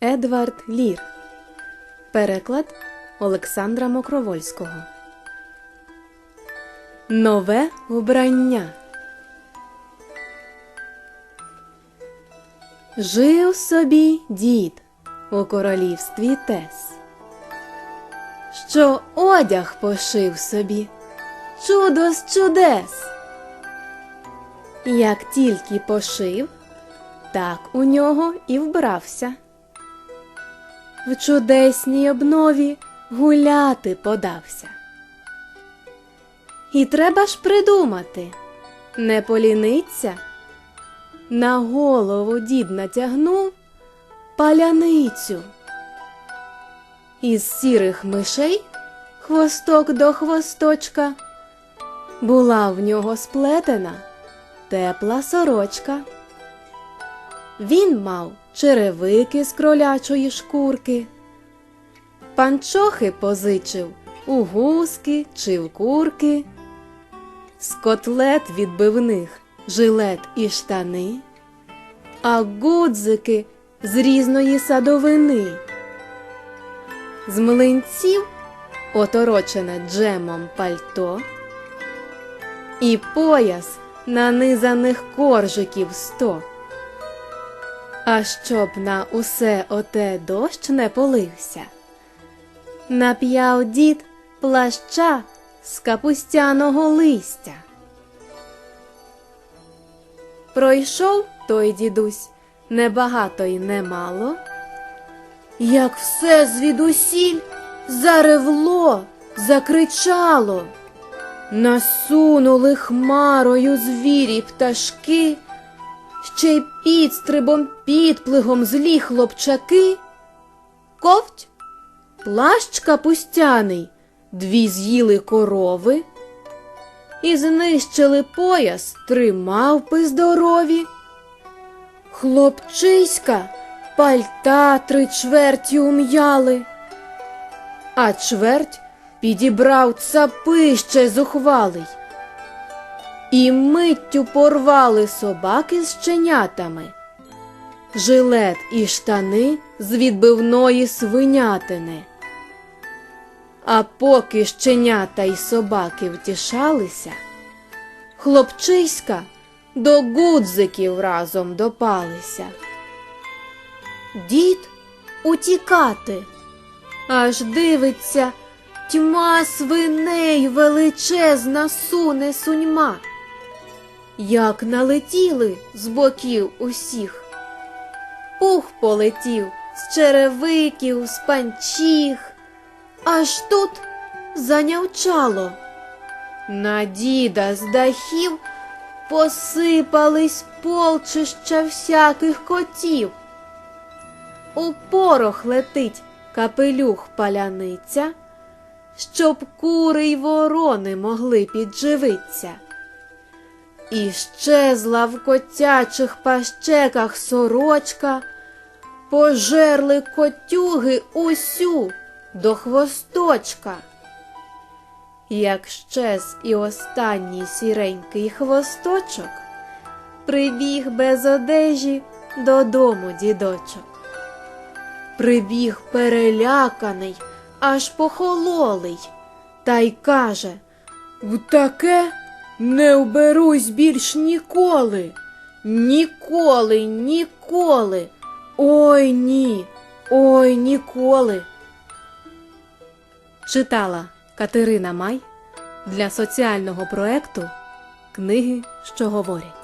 Едвард Лір. Переклад Олександра Мокровольського. Нове вбрання. Жив собі дід у королівстві Тес, що одяг пошив собі, чудо з чудес. Як тільки пошив, так у нього і вбрався. В чудесній обнові гуляти подався. І треба ж придумати, не поліниться. На голову дід натягнув паляницю. Із сірих мишей хвосток до хвосточка була в нього сплетена тепла сорочка. Він мав черевики з кролячої шкурки, панчохи позичив у гуски чи в курки, з котлет відбивних жилет і штани, а гудзики з різної садовини, з млинців оторочене джемом пальто, і пояс нанизаних коржиків сто. А щоб на усе оте дощ не полився, нап'яв дід плаща з капустяного листя. Пройшов той дідусь небагато й немало, як все звідусіль заревло, закричало. Насунули хмарою звірі пташки, ще й підстрибом підплигом злі хлопчаки. Ковть, плащ капустяний, дві з'їли корови, і знищили пояс три мавпи здорові. Хлопчиська пальта три чверті ум'яли, а чверть підібрав цапище зухвалий. І миттю порвали собаки з щенятами, жилет і штани з відбивної свинятини. А поки щенята й собаки втішалися, хлопчиська до гудзиків разом допалися. Дід утікати, аж дивиться, тьма свиней величезна суне суньма. Як налетіли з боків усіх, пух полетів з черевиків, з панчіх, аж тут занявчало. На діда з дахів посипались полчища всяких котів. У порох летить капелюх паляниця, щоб кури й ворони могли підживиться. І щезла в котячих пащеках сорочка, пожерли котюги усю до хвосточка. Як щез і останній сіренький хвосточок, прибіг без одежі додому дідочок. Прибіг переляканий, аж похололий, та й каже В таке не вберусь більш ніколи. Ніколи, ніколи. Ой ні, ой ніколи. Читала Катерина Май для соціального проекту Книги, що говорять.